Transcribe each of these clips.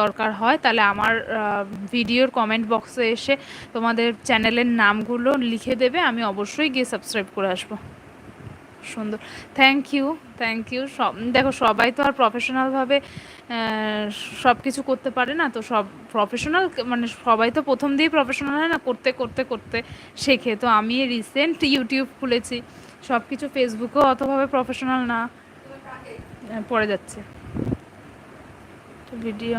দরকার হয়, তাহলে আমার ভিডিওর কমেন্ট বক্সে এসে তোমাদের চ্যানেলের নামগুলো লিখে দেবে, আমি অবশ্যই গিয়ে সাবস্ক্রাইব করে আসব। সুন্দর। থ্যাংক ইউ থ্যাংক ইউ সব, দেখো সবাই তো আর প্রফেশনালভাবে সব কিছু করতে পারে না, তো সব প্রফেশনাল মানে সবাই তো প্রথম দিয়েই প্রফেশনাল হয় না, করতে করতে করতে শেখে। তো আমি রিসেন্ট ইউটিউব খুলেছি সব কিছু ফেসবুকেও অতভাবে প্রফেশনাল না। পড়ে যাচ্ছে। ভিডিও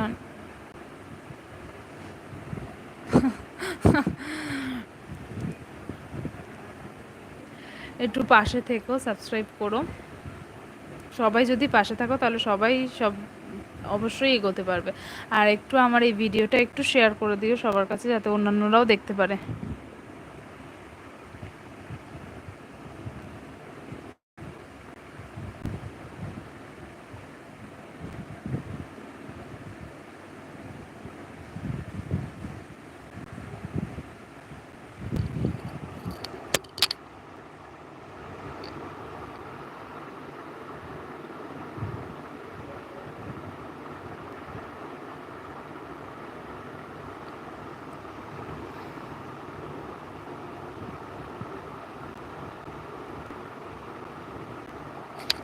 একটু পাশে থেকো সাবস্ক্রাইব করো। সবাই যদি পাশে থাকো, তাহলে সবাই সব অবশ্যই এগোতে পারবে। আর একটু আমার এই ভিডিওটা একটু শেয়ার করে দিও সবার কাছে, যাতে অন্যান্যরাও দেখতে পারে।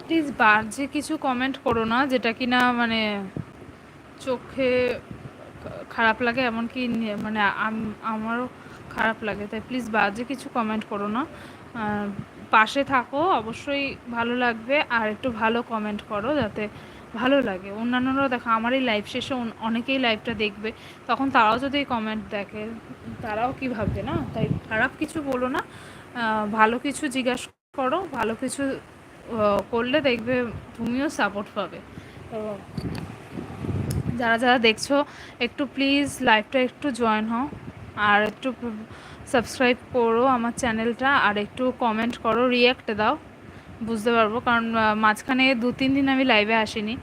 প্লিজ বাজে কিছু কমেন্ট করো না, যেটা কি না মানে চোখে খারাপ লাগে, এমনকি মানে আমারও খারাপ লাগে। তাই প্লিজ বাজে কিছু কমেন্ট করো না। পাশে থাকো, অবশ্যই ভালো লাগবে, আর একটু ভালো কমেন্ট করো যাতে ভালো লাগে। অন্যান্যরাও দেখো আমার এই লাইভ শেষে অনেকেই লাইভটা দেখবে, তখন তারাও যদি কমেন্ট দেখে, তারাও কী ভাববে না? তাই খারাপ কিছু বলো না। ভালো কিছু জিজ্ঞাসা করো, ভালো কিছু করলে দেখবে তুমিও সাপোর্ট পাবে। তো যারা যারা দেখছ, একটু প্লিজ লাইভটা একটু জয়েন হও, আর একটু সাবস্ক্রাইব করো আমার চ্যানেলটা আর একটু কমেন্ট করো রিয়াক্ট দাও, বুঝতে পারব। কারণ মাঝখানে দু, তিন দিন আমি লাইভে আসিনি,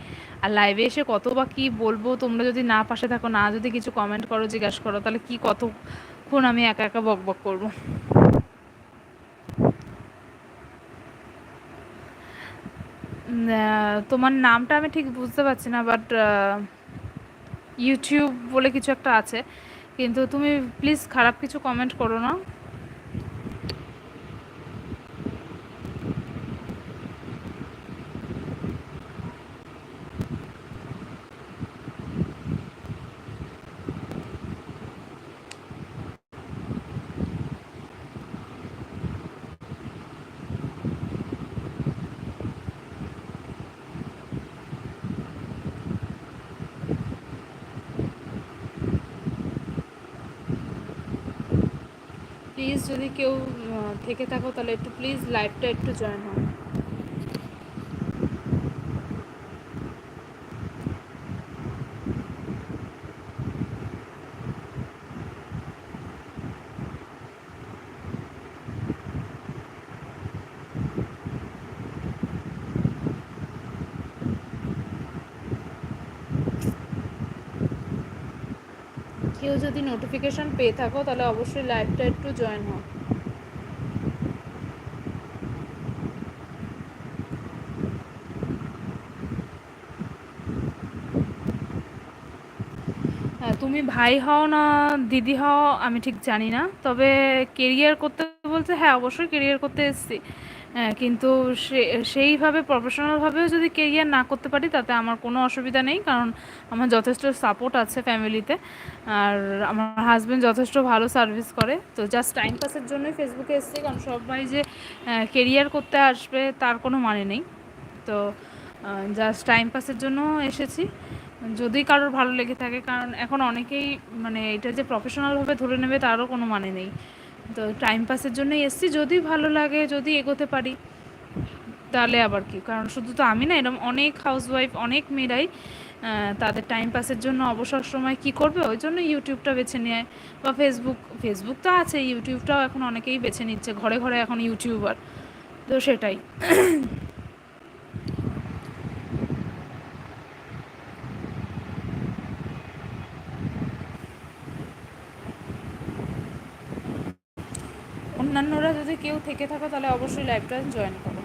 আর লাইভে এসে কত বা কী বলব, তোমরা যদি না পাশে থাকো, না যদি কিছু কমেন্ট করো, জিজ্ঞাসা করো, তাহলে কি কতক্ষণ আমি একা একা বক বক করব? তোমার নামটা আমি ঠিক বুঝতে পারছি না বাট ইউটিউব বলে কিছু একটা আছে। কিন্তু তুমি প্লিজ খারাপ কিছু কমেন্ট করো না। প্লিজ যদি কেউ থেকে থাকো তাহলে একটু প্লিজ লাইভটা একটু জয়েন হও। কেউ যদি নোটিফিকেশান পেয়ে থাকো, তাহলে অবশ্যই লাইভটা একটু জয়েন হও। হ্যাঁ তুমি ভাই হও না দিদি হও, আমি ঠিক জানি না। তবে কেরিয়ার করতে বলছে হ্যাঁ অবশ্যই কেরিয়ার করতে এসেছি। কিন্তু সে, সেইভাবে প্রফেশনালভাবেও যদি কেরিয়ার না করতে পারি, তাতে আমার কোনো অসুবিধা নেই। কারণ আমার যথেষ্ট সাপোর্ট আছে ফ্যামিলিতে আর আমার হাজব্যান্ড যথেষ্ট ভালো সার্ভিস করে। তো জাস্ট টাইম পাসের জন্যই ফেসবুকে এসেছি। কারণ সবাই যে কেরিয়ার করতে আসবে, তার কোনো মানে নেই। তো জাস্ট টাইম পাসের জন্য এসেছি। যদি কারোর ভালো লেগে থাকে, কারণ এখন অনেকেই মানে এটা যে প্রফেশনালভাবে ধরে নেবে, তারও কোনো মানে নেই। তো টাইম পাসের জন্য এসছি। যদি ভালো লাগে, যদি এগোতে পারি, তাহলে আবার কি? কারণ শুধু তো আমি না এরকম অনেক হাউসওয়াইফ অনেক মেয়েরাই তাদের টাইম পাসের জন্য অবসর সময় কি করবে? ওই জন্য ইউটিউবটা বেছে নেয় বা ফেসবুক ফেসবুক তো আছে ইউটিউবটাও এখন অনেকেই বেছে নিচ্ছে। ঘরে ঘরে এখন ইউটিউবার তো সেটাই। অন্যান্যরা যদি কেউ থেকে থাকো তাহলে অবশ্যই লাইভটা জয়েন করো।